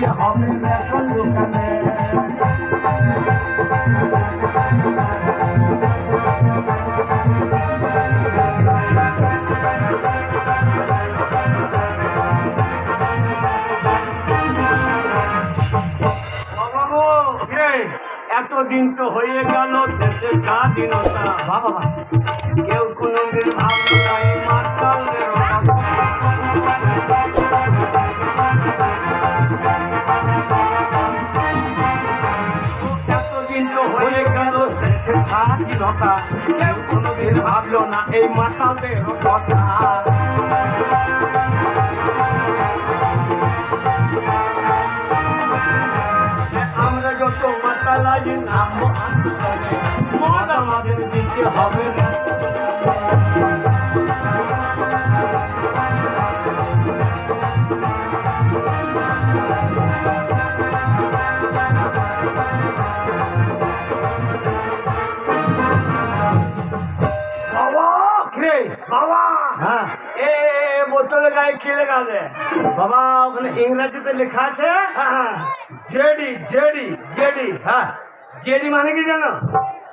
দিতে হবে দোকানে কিরে, এতদিন তো হয়ে গেল দেশের স্বাধীনতা। বাবা কেউ কোনোদিন ভাবলো না। স্বাধীনতা কেউ ভাবলো না এই মাতালদের কথা। আমরা যত মাতালাই নাম আন্দোলনে। মদ আমাদের দিতে হবে না। গেছে বাবা ওখানে ইংরেজিতে লেখা আছে জেডি জেডি জেডি। হ্যাঁ জেডি মানে কি জানো?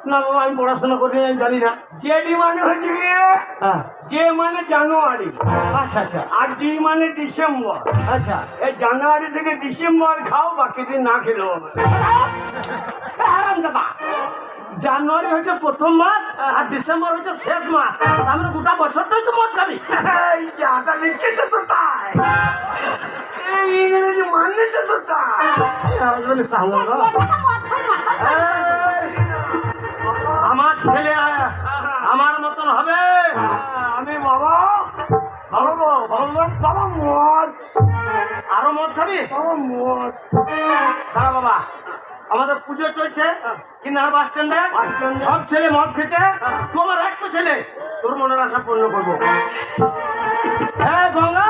না বাবা আমি পড়াশোনা করি আমি জানি না। জেডি মানে হচ্ছে গিয়ে হ্যাঁ। যে মানে জানুয়ারি। আচ্ছা আচ্ছা। আর ডি মানে ডিসেম্বর। আচ্ছা। এই জানুয়ারি থেকে ডিসেম্বর খাও বাকি দিন না খেলেও হবে। জানুয়ারি হচ্ছে প্রথম মাস আর ডিসেম্বর হচ্ছে শেষ মাস। আমরা গোটা বছরটাই তো মদ খাবি। এই যাটা লিখেছে তো তাই। এই ইংরেজি মানেছে তো তাই। আমার ছেলে আমার মতন হবে। আমি বাবা বাবা মদ। আরও মদ খাবি? বাবা মদ। বাবা। আমাদের পুজো চলছে। কিনার বাস স্ট্যান্ডে সব ছেলে মদ খেছে তোমার একটা ছেলে। তোর মনের আশা পূর্ণ করব। হ্যাঁ গঙ্গা!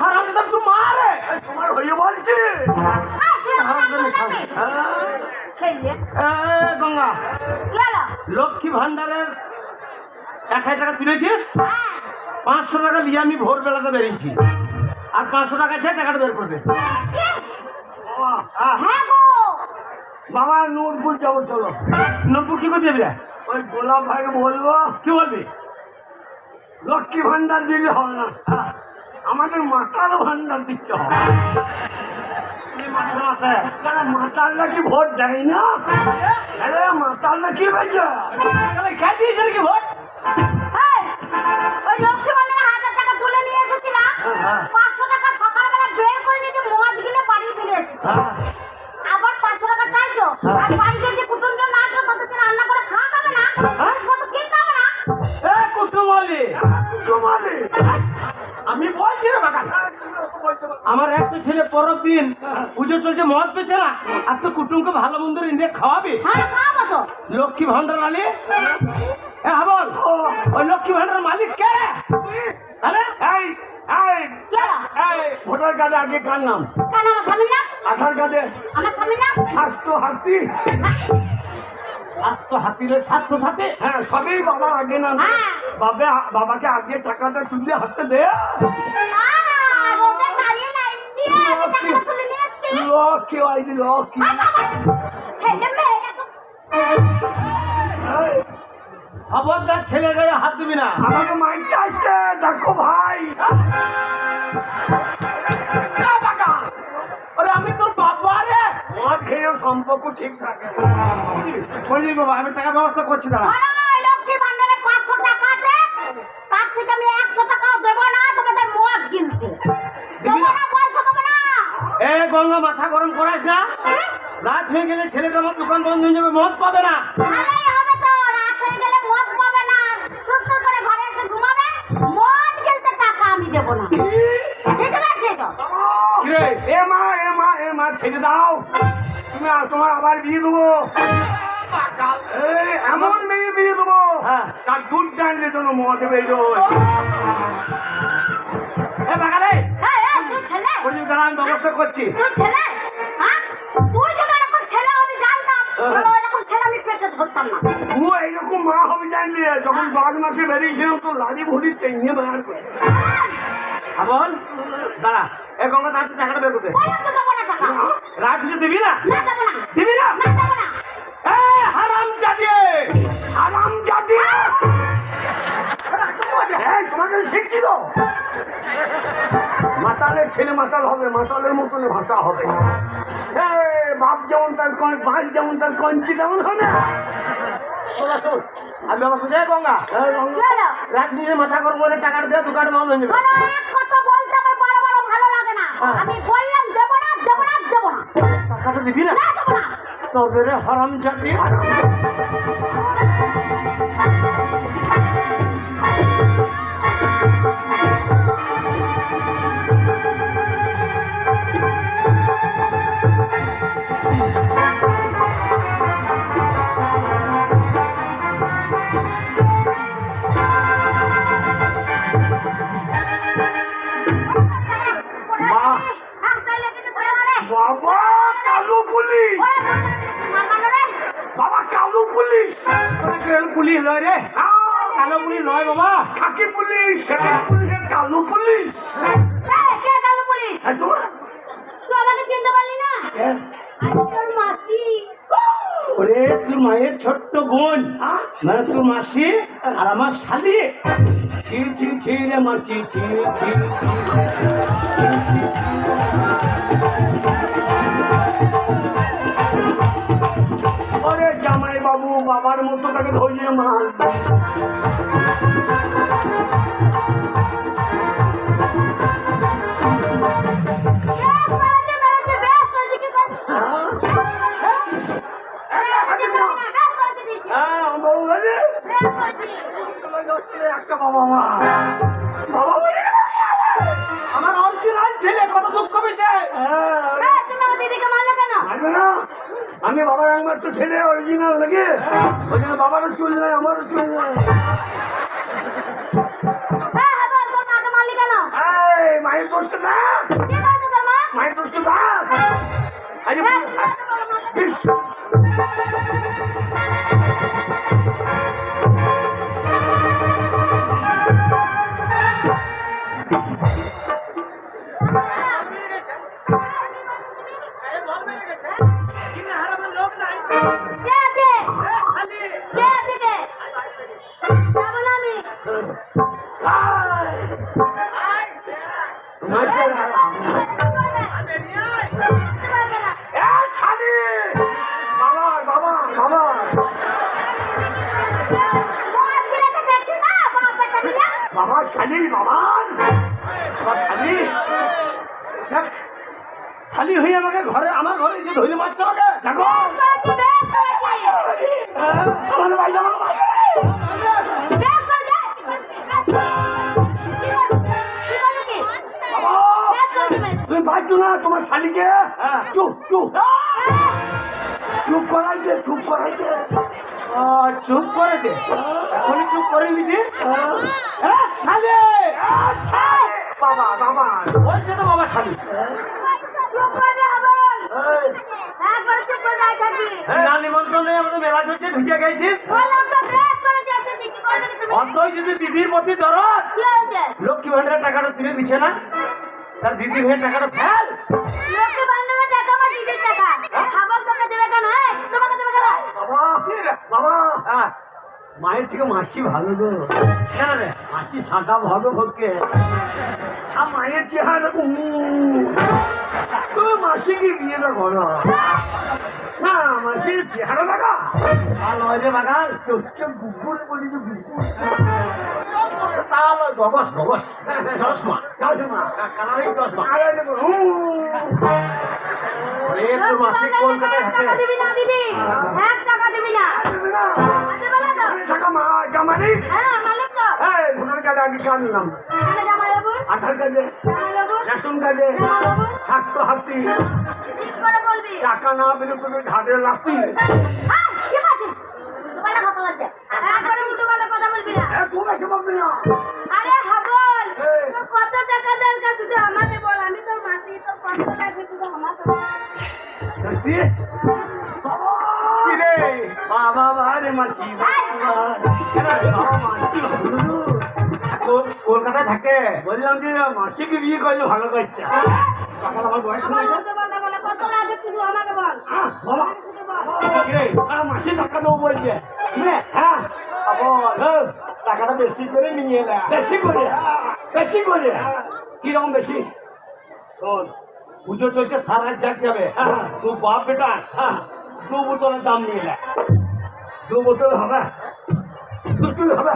হারাম দাদা তুই মারে তোমার হয়ে বলছি। গঙ্গা। লক্ষ্মী ভান্ডারের এক হাজার টাকা তুলেছিস? পাঁচশো টাকা নিয়ে আমি ভোরবেলাতে বেরিয়েছি। আর পাঁচশো টাকা আছে টাকাটা বের করবে? বাবা, হ্যাঁ নূরপুর যাব চলো। নব্বই কি করে দেবে ওই গোলাপ ভাইকে বলব। কি বলবি? লক্ষ্মী ভান্ডার দিলে হবে না। আমাদের মাতাল ভান্ডার দিচ্ছে হবে। এই মাসে মাসে কেন মাতালরা ভোট দেয় না? আরে মাতালরা কি বেঁচে? তাহলে খেয়ে দিয়েছে নাকি ভোট? লক্ষ্মী ভান্ডারে হাজার টাকা তুলে নিয়ে এসেছি না হ্যাঁ। পাঁচশো টাকা সকালবেলা বের করে নিয়ে যে মদ গিলে বাড়ি ফিরে এসেছি। হ্যাঁ। আবার পাঁচশো টাকা চাইছো? আর বাড়িতে যে কুটুমজন না আসলো তাদেরকে রান্না করে খাওয়া যাবে না। হ্যাঁ? কত কিনতে হবে না। এ কুটুমলি তোমালে আমি বলছি রে বাগান। আমার একটা ছেলে পরের দিন পুজো চলছে মদ পেছে না। আর তো কুটুমকে ভালো মন্দ ইন্ডিয়া খাওয়াবি। হ্যাঁ লক্ষ্মী ভান্ডার আলী এ হাবল ওই লক্ষ্মী ভান্ডার মালিক কে রে তাহলে এই এই কেন এই ভোটার কার্ডে আগে কার নাম? কেন আমার স্বামীর নাম? আধার কার্ডে আমার স্বামীর নাম? স্বাস্থ্য হাতি স্বাস্থ্য হাতিরে স্বাস্থ্য সাথে হ্যাঁ সবই বাবার আগে নাম হ্যাঁ। বাবা বাবাকে আগে টাকাটা তুলে হাতে দে। লক্ষ্মী আইডি লক্ষ্মী ছেলে মেয়ে খবরদার ছেলে গায়ে হাত দিবি না। আমাকে মাইক চাইছে দেখো ভাই। সম্পর্ক ঠিক থাকে বাবা আমি টাকা ব্যবস্থা করছি দাঁড়া। লক্ষ্মী ভান্ডারে পাঁচশো টাকা আছে। তার থেকে আমি একশো টাকাও দেবো না তোমাদের মদ কিনতে। এ গঙ্গা মাথা গরম করাস না। রাত হয়ে গেলে ছেলেটা আমার দোকান বন্ধ হয়ে যাবে মদ পাবে না ভালোই হবে তো রাত হয়ে গেলে মদ পাবে না সুসু করে ঘরে এসে ঘুমাবে মদ গেলতে টাকা আমি দেবো না ঠিক আছে তো কিরে এ মা এ মা এ মা ছেড়ে দাও। তুমি আর তোমার আবার বিয়ে দেবো। এমন মেয়ে বিয়ে দেবো। হ্যাঁ। তার দুধ টানলে জন্য বাগালে এই, এই, তুই ছেলে। বলি দাঁড়া আমি ব্যবস্থা করছি। তুই ছেলে? হ্যাঁ? তুই যদি এরকম ছেলে আমি জানতাম। তাহলে এরকম ছেলে আমি পেটে ধরতাম না। ও এইরকম মা হবে জানলে যখন বাঘ মাসে বেরিয়েছিলাম তো লাড়ি ভুড়ি করে। হ্যাঁ বল দাঁড়া। এ গঙ্গা তাড়াতাড়ি টাকাটা বের করতে দেবো না? টাকা কিছু দিবি না? দেবো না। এ হারাম জাতি তোমাকে শিখছি তো। মাতালের ছেলে মাতাল হবে মাতালের মতন ভাষা হবে। বাপ যেমন তার বাঁশ যেমন তার কঞ্চি তেমন হবে তোরা শোন আমি যাই গঙ্গা। রাত নিজে মাথা গরম করে টাকাটা দিয়ে দোকানে বন্ধ হয়ে যাবে। কথা বলতে আমার বড় বড় ভালো লাগে না। আমি বললাম টাকাটা দিবি না তোদের হারাম জাতি মা। হ্যাঁ। তোর। ওরে তুই মায়ের ছোট্ট বোন হ্যাঁ? মানে তুই মাসি আর আমার শালি ছি ছি ছি রে মাসি ছি ছি ছি। ওরে জামাই বাবু বাবার মতো তাকে ধরিয়ে মার চুল নাই আমারও চুল নাই এই, হ্যাঁ, বল, তোর মাকে মারলি কেন? এই মায়ের দোষটা না মাইকে না তোমার শালিকে? হ্যাঁ। চুপ চুপ। চুপ করাইছে চুপ করাইছে। চুপ করে দে। এখনই চুপ করে নিছি এ, শালি! বাবা বাবা। বলছে তো বাবা শালি। নিমন্ত্রণ আমাদের মেলা চলছে ঢুকে গেছিস? অন্তই যদি দিদির প্রতি দরদ কি হয়েছে? লক্ষ্মী ভান্ডারের টাকাটা তুলে দিচ্ছে না তার দিদির হয়ে টাকাটা ফেল। হ্যাঁ মায়ের থেকে মাসি ভালো গো কেন রে মাসি সাদা ভালো ভোগকে আর মায়ের চেহারা তুমি মাসিকে বিয়েটা করো না মাসির চেহারা দেখা আর নয় রে বাগাল চোখকে গুগুর বলি তো গুগুর। তা নয় গবস গবস চশমা। চশমা। কালারিং চশমা। হ্যাঁ। জামাই বাবু আধার কার্ডে। রেশন কার্ডে। স্বাস্থ্য হাতি টাকা না পেলে তোকে ঘাটে লাগতি হ্যাঁ কথা বলছে। বলবি না এ তুমি এসে বলবি না। আরে হাবল তোর কত টাকা দরকার শুধু আমাকে বল আমি তোর মাসি তোর কত লাগবে শুধু আমাকে বাবা বাবা মাসি কলকাতায় থাকে। বললাম যে মাসিকে বিয়ে করলে ভালো করছে। আমার বয়স কত লাগবে আমাকে বল? বাবা। মাসি টাকা দেবো বলছে। হ্যাঁ, টাকাটা বেশি করে নিয়ে এলা বেশি করে? বেশি করে? কীরকম বেশি? শোন পুজো চলছে সারা রাত জাগ যাবে হ্যাঁ। তু বাপ বেটা হ্যাঁ। দু বোতলের দাম নিয়ে এলা দু বোতল হবে? দুটোই হবে?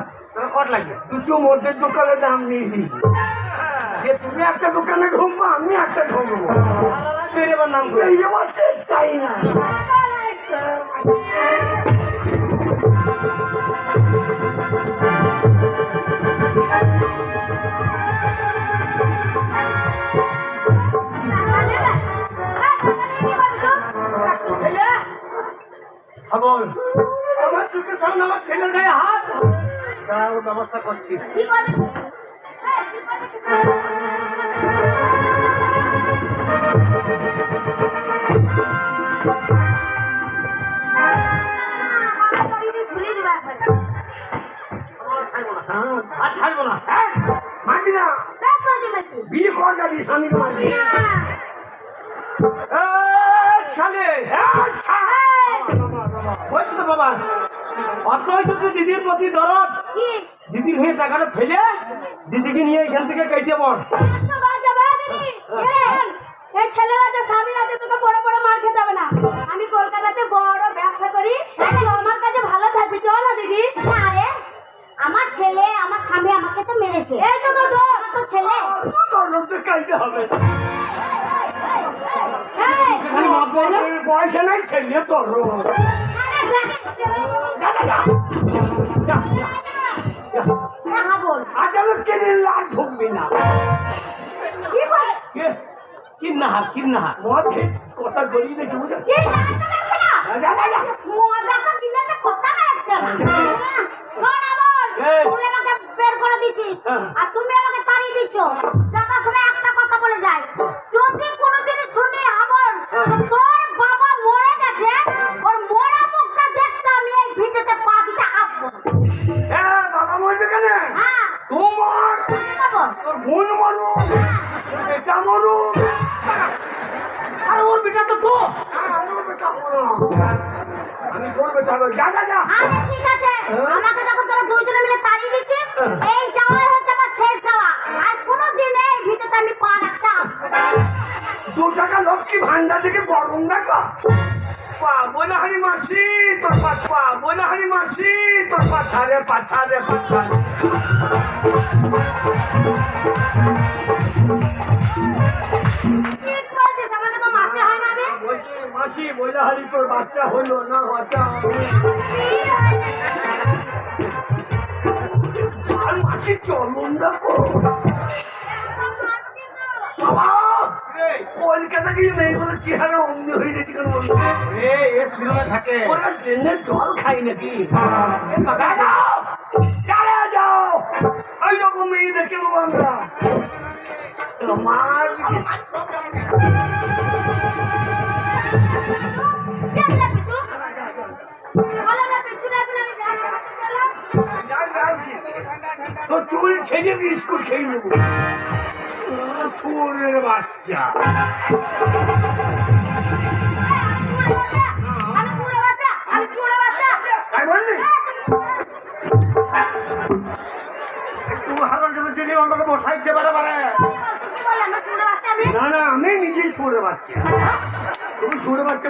কট লাগবে? দুটো মধ্যের দোকানে দাম নিয়ে নি। যে তুমি একটা দোকানে ঢুকবো আমি একটা ঢুকবো। বেরেবার নাম করে। এই আমার চেষ্টাই না হ্যাঁ আমার ব্যবস্থা করছি। আর ছাড়বো না। মারবি না। বিয়ে কর যাবি হ্যাঁ। বলছি তো বাবা অত হয়তো তুই দিদির প্রতি দরদ? দিদির হয়ে টাকাটা ফেলে দিদিকে নিয়ে এখান থেকে কেটে পড়। এই ছেলেরা যে স্বামী আছে তোকে পড়ে পড়ে মার খেতে হবে না। আমি কলকাতাতে বড় ব্যবসা করি। আমার কাছে ভালো থাকবি। চল না দিদি। আরে আমার ছেলে আমার স্বামী আমাকে তো মেরেছে। এই তো তো তো আমার তো ছেলে। হবে এই, এখানে না। পয়সা নাই ছেলে তোর। আরে, যা, যা, যা। যা, যা, যা। বল আদালত কেনে লাট ঢুকবি না। কি বল? কে কিন্না হাত মদ খেয়ে কথা জড়িয়ে দিয়েছে বুঝে কি জানতে পারছে না? যা, যা, যা। মজা তো কিনেছে কথা বেরোচ্ছে না শোন আমল এই। তুই আমাকে বের করে দিচ্ছিস। হ্যাঁ। আর তুমি আমাকে তাড়িয়ে দিচ্ছ। যাবার সময় একটা কথা বলে যায় যা যা যা। আরে ঠিক আছে। আমাকে যখন তোরা দুইজনে মিলে তাড়িয়ে দিচ্ছিস এই যাওয়াই হচ্ছে আমার শেষ যাওয়া। আর কোনোদিন এই ভিটেতে আমি পা রাখতে আসব না। দু টাকা লক্ষ্মী ভান্ডার থেকে গরম দেখা পাবো না হারি মাসি তোর পাঁচ পাবো না হারি মাসি তোর পাঁচা রে পাঁচা রে পাঁচা মাসি বলে হারি তোর বাচ্চা হলো না বাচ্চা আর মাসি চলুন দেখো। বাবা! কলকাতা গিয়ে মেয়েগুলো চেহারা অমনি হয়ে গেছে কেন বলতো থাকে। ওরা ট্রেনের জল খাই নাকি? যাও! চালে যাও! ওই রকম মেয়ে দেখে নেব আমরা। মার ছেড়ে বিস্কুট খেয়ে নেব। সুরের বাচ্চা। বসাইছে বারে আমি? না না নিজেই বাচ্চা। তুমি সুরের বাচ্চা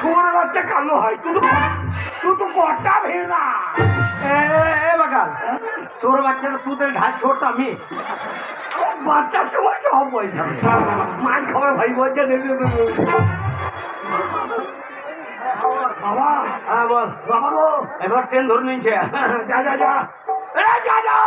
সুরের বাচ্চা কালো হয়। তুই তো তুই তো কটা ভেড়া। এ এ, এ বাচ্চাটা তুই ঢাক ছোট আমি। বাচ্চার সময় সব বই যাবে। মার খাবার ভাই বলছে বাবা হ্যাঁ বল। বাবা গো। এবার ট্রেন ধরে নিয়েছে। যা যা যা। যা যা।